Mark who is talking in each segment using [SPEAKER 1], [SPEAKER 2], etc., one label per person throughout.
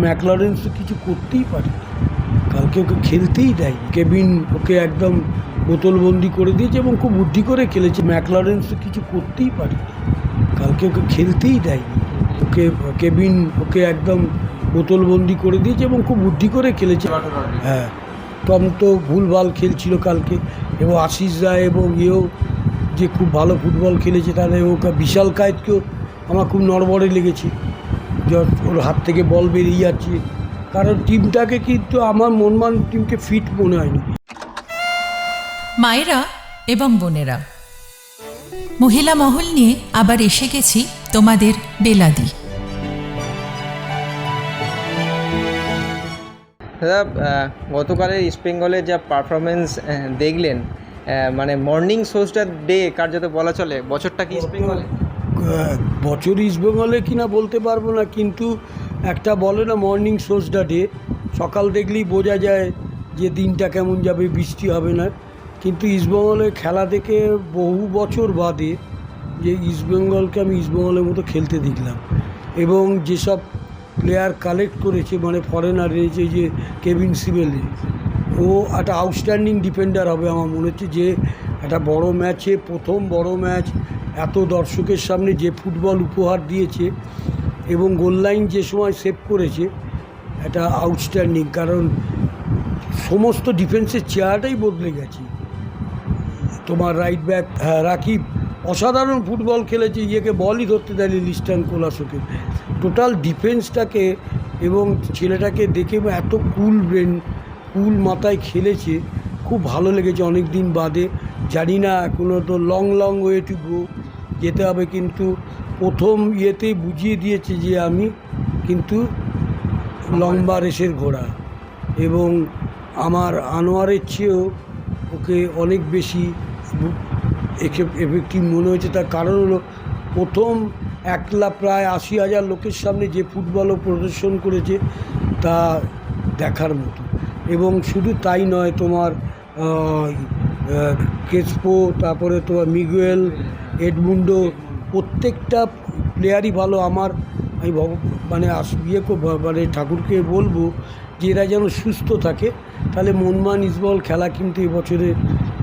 [SPEAKER 1] ম্যাকলারেন্স তো কিছু করতেই পারে কালকে ওকে খেলতেই দেয় কেবিন ওকে একদম বোতলবন্দি করে দিয়েছে এবং খুব বুদ্ধি করে খেলেছে। ম্যাকলারেন্স তো কিছু করতেই পারে কালকে ওকে খেলতেই দেয় ওকে, কেবিন ওকে একদম বোতলবন্দি করে দিয়েছে এবং খুব বুদ্ধি করে খেলেছে। হ্যাঁ টম তো ভুলভাল খেলছিল কালকে। এবং আশিস রায় এবং ইয়েও যে খুব ভালো ফুটবল খেলেছে, তাহলে ওকে বিশাল কায়েতকেও আমার খুব নড়বড়ে লেগেছে। ওর হাত থেকে বল বেরিয়ে যাচ্ছে। কারণ টিমটাকে কিন্তু আমার মনমান টিমকে ফিট মনে হয়নি।
[SPEAKER 2] মায়েরা এবং বোনেরা মহিলা মহল নিয়ে আবার এসে গেছি তোমাদের বেলাদি।
[SPEAKER 3] দাদা গতকালের ইস্ট বেঙ্গলের যা পারফরমেন্স দেখলেন মানে মর্নিং শোজটা ডে কার্যত বলা চলে? বছরটা কি ইস্ট বেঙ্গলে
[SPEAKER 1] বছর ইস্টবেঙ্গলে কিনা বলতে পারব না, কিন্তু একটা বলে না মর্নিং সোজটা ডে সকাল দেখলেই বোঝা যায় যে দিনটা কেমন যাবে, বৃষ্টি হবে না। কিন্তু ইস্টবেঙ্গলে খেলা দেখে বহু বছর বাদে যে ইস্টবেঙ্গলকে আমি ইস্টবেঙ্গলের মতো খেলতে দেখলাম। এবং যেসব প্লেয়ার কালেক্ট করেছে মানে ফরেনার রয়েছে যে কেভিন সিবেলে ও একটা আউটস্ট্যান্ডিং ডিফেন্ডার হবে আমার মনে হচ্ছে যে একটা বড় ম্যাচে প্রথম বড় ম্যাচ এত দর্শকের সামনে যে ফুটবল উপহার দিয়েছে এবং গোললাইন যে সময় সেভ করেছে, এটা আউটস্ট্যান্ডিং কারণ সমস্ত ডিফেন্সের চেয়ারটাই বদলে গেছে। তোমার রাইট ব্যাক রাকিব, অসাধারণ ফুটবল খেলেছে, ইয়েকে বলই ধরতে দেয়নি লিস্টান কোলাসোকে। টোটাল ডিফেন্সটাকে এবং ছেলেটাকে দেখে এত কুল ব্রেন কুল মাথায় খেলেছে, খুব ভালো লেগেছে অনেক দিন বাদে। জানি না এখনও তো long long way to go যেতে হবে কিন্তু প্রথম ইয়েতেই বুঝিয়ে দিয়েছে যে আমি কিন্তু লম্বা রেসের ঘোড়া এবং আমার আনোয়ারের চেয়েও ওকে অনেক বেশি এফেক্টিভ মনে হয়েছে। তার কারণ হলো প্রথম একলা প্রায় আশি হাজার লোকের সামনে যে ফুটবলও প্রদর্শন করেছে তা দেখার মতো। এবং শুধু তাই নয় তোমার কেসপো, তারপরে তোমার মিগুয়েল এডমুন্ডো প্রত্যেকটা প্লেয়ারই ভালো। আমার আমি ভগ- মানে আস- ইয়ে মানে ঠাকুরকে বলব যে এরা যেন সুস্থ থাকে তাহলে মনমান ইসবল খেলা কিন্তু এবছরে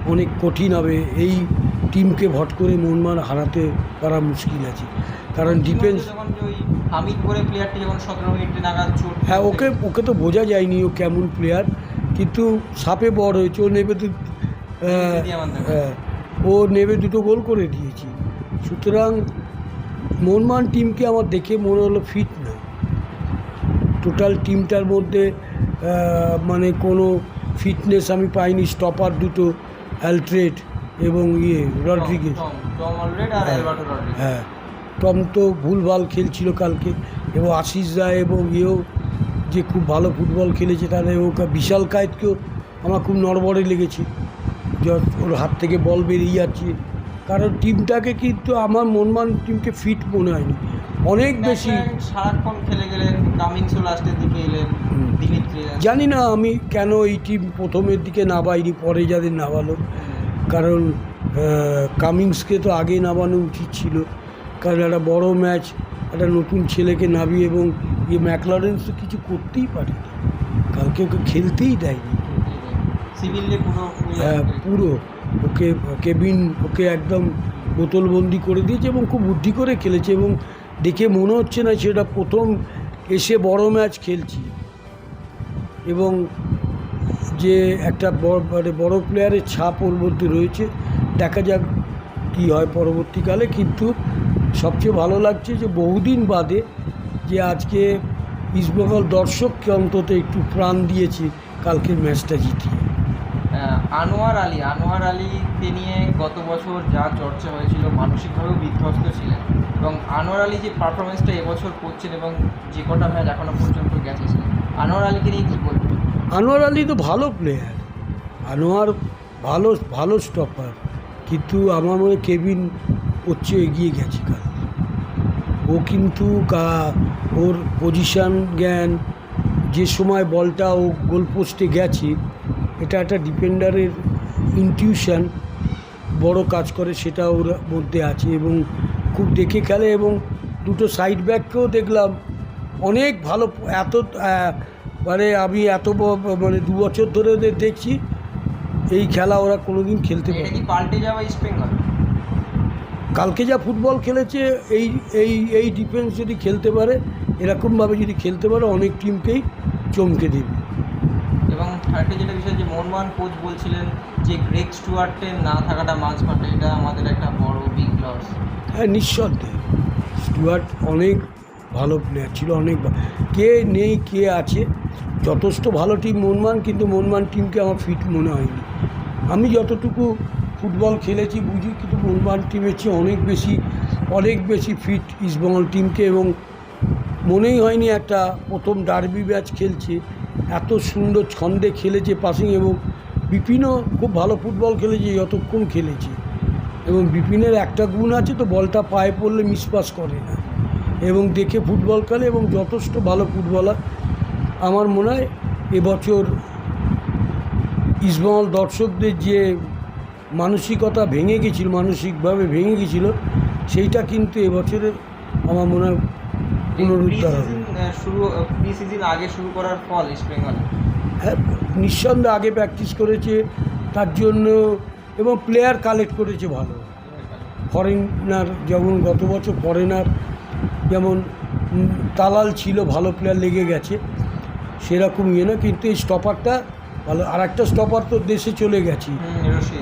[SPEAKER 1] অনেক কঠিন হবে। এই টিমকে ভট করে মনমান হারাতে পারা মুশকিল আছে। কারণ ডিফেন্স
[SPEAKER 3] যখন যে ওই হামিদ করে প্লেয়ারটি যখন সতেরো মিনিট নাগাদ
[SPEAKER 1] হ্যাঁ ওকে ওকে তো বোঝা যায়নি ও কেমন প্লেয়ার কিন্তু সাপে বড় হয়েছে ও নেবে তো। হ্যাঁ ও নেবে দুটো গোল করে দিয়েছি। সুতরাং মনমান টিমকে আমার দেখে মনে হলো ফিট না। টোটাল টিমটার মধ্যে মানে কোনো ফিটনেস আমি পাইনি স্টপার দুটো অ্যালট্রেড এবং ইয়ে রড্রিগেজ
[SPEAKER 3] টম টম
[SPEAKER 1] হ্যাঁ। হ্যাঁ। টম তো ভুলভাল খেলছিল কালকে এবং আশিস রায় এবং ইয়েও যে খুব ভালো ফুটবল খেলেছে তাহলে ওকে বিশাল কায়েতকেও আমার খুব নড়বড়ে লেগেছে। ওর হাত থেকে বল বেরিয়ে যাচ্ছে। কারণ টিমটাকে কিন্তু আমার মনমান টিমকে ফিট মনে হয়নি। অনেক বেশি।
[SPEAKER 3] সারাক্ষণ খেলে গেলেন কামিংসও লাস্টের দিকে এলেন
[SPEAKER 1] জানি না আমি কেন এই টিম প্রথমের দিকে নাবাইনি পরে যাদের নামালো। কারণ কামিংসকে তো আগে নামানো উচিত ছিল। কারণ একটা বড় ম্যাচ একটা নতুন ছেলেকে নাবি এবং এই ম্যাকলারেন্স তো কিছু করতেই পারে না। কালকে ওকে খেলতেই দেয়নি।
[SPEAKER 3] পুরো
[SPEAKER 1] হ্যাঁ ওকে কেবিন ওকে একদম বোতলবন্দি করে দিয়েছে এবং খুব বুদ্ধি করে খেলেছে এবং দেখে মনে হচ্ছে না সেটা প্রথম এসে বড় ম্যাচ খেলছি। এবং যে একটা বড় মানে বড় প্লেয়ারের ছাপ ওর মধ্যে রয়েছে দেখা যাক কী হয় পরবর্তীকালে। কিন্তু সবচেয়ে ভালো লাগছে যে বহুদিন বাদে যে আজকে ইস্টবেঙ্গল দর্শককে অন্তত একটু প্রাণ দিয়েছে কালকের ম্যাচটা জিতিয়ে।
[SPEAKER 3] আনোয়ার আলী। আনোয়ার আলীকে নিয়ে গত বছর যা চর্চা হয়েছিল, মানসিকভাবেও বিধ্বস্ত ছিলেন। এবং আনোয়ার আলী যে পারফরমেন্সটা এবছর করছেন এবং যে কটা ম্যাচ এখনও পর্যন্ত গেছে আনোয়ার আলীকে নিয়ে কী বলবেন?
[SPEAKER 1] আনোয়ার আলী তো ভালো প্লেয়ার আনোয়ার ভালো ভালো স্টপার কিন্তু আমার মনে কেবিন চেয়ে এগিয়ে গেছে কাল। ও কিন্তু কা- ওর পজিশান জ্ঞান, যে সময় বলটা ও গোলপোস্টে গেছে এটা একটা ডিপেন্ডারের ইনটিউশন বড় কাজ করে সেটা ওর মধ্যে আছে এবং খুব দেখে খেলে এবং দুটো সাইড ব্যাককেও দেখলাম। অনেক ভালো এত মানে আমি এত মানে দু বছর ধরে ওদের দেখছি এই খেলা ওরা কোনোদিন খেলতে
[SPEAKER 3] এটা
[SPEAKER 1] পারে
[SPEAKER 3] পাল্টে যাওয়া ইস্ট বেঙ্গল
[SPEAKER 1] কালকে যা ফুটবল খেলেছে এই এই এই ডিফেন্স যদি খেলতে পারে এরকমভাবে যদি খেলতে পারে অনেক টিমকেই চমকে দেবে।
[SPEAKER 3] আরেকটা যেটা বিষয়, যে মোহনবাগান কোচ বলছিলেন যে গ্রেক স্টুয়ার্টের না থাকাটা মাঝ মাঠে, এটা আমাদের একটা বড় বিগ লস
[SPEAKER 1] হ্যাঁ নিঃসন্দেহে। স্টুয়ার্ট অনেক ভালো প্লেয়ার ছিল, অনেক কে নেই, কে আছে, যথেষ্ট ভালো টিম মনমান কিন্তু মনমান টিমকে আমার ফিট মনে হয়নি। আমি যতটুকু ফুটবল খেলেছি, বুঝি, কিন্তু মনমান টিমের চেয়ে অনেক বেশি অনেক বেশি ফিট ইস্টবেঙ্গল টিমকে এবং মনেই হয়নি একটা প্রথম ডার্বি ম্যাচ খেলছে। এত সুন্দর ছন্দে খেলেছে পাসিং এবং বিপিনও খুব ভালো ফুটবল খেলেছে যতক্ষণ খেলেছে। এবং বিপিনের একটা গুণ আছে তো বলটা পায়ে পড়লে মিসপাস করে না। এবং দেখে ফুটবল খেলে এবং যথেষ্ট ভালো ফুটবলার আমার মনে হয় এবছর ইসবঙ্গল দর্শকদের যে মানসিকতা ভেঙে গেছিল মানসিকভাবে ভেঙে গেছিল সেইটা কিন্তু এবছরের আমার মনে হয় পুনরুদ্ধার হবে।
[SPEAKER 3] শুরু প্রি সিজন আগে শুরু করার ফল ইস্ট বেঙ্গলে
[SPEAKER 1] হ্যাঁ নিঃসন্দেহে আগে প্র্যাকটিস করেছে তার জন্য এবং প্লেয়ার কালেক্ট করেছে ভালো। ফরেনার যেমন গত বছর ফরেনার যেমন তালাল ছিল ভালো প্লেয়ার লেগে গেছে সেরকম ইয়ে না কিন্তু এই স্টপারটা ভালো। আর একটা স্টপার তো দেশে চলে গেছি।
[SPEAKER 3] গেছে।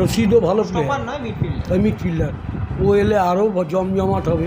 [SPEAKER 1] রশিদও ভালো প্লেয়ার
[SPEAKER 3] নয়
[SPEAKER 1] মিডফিল্ডার ও এলে আরও জমজমাট হবে।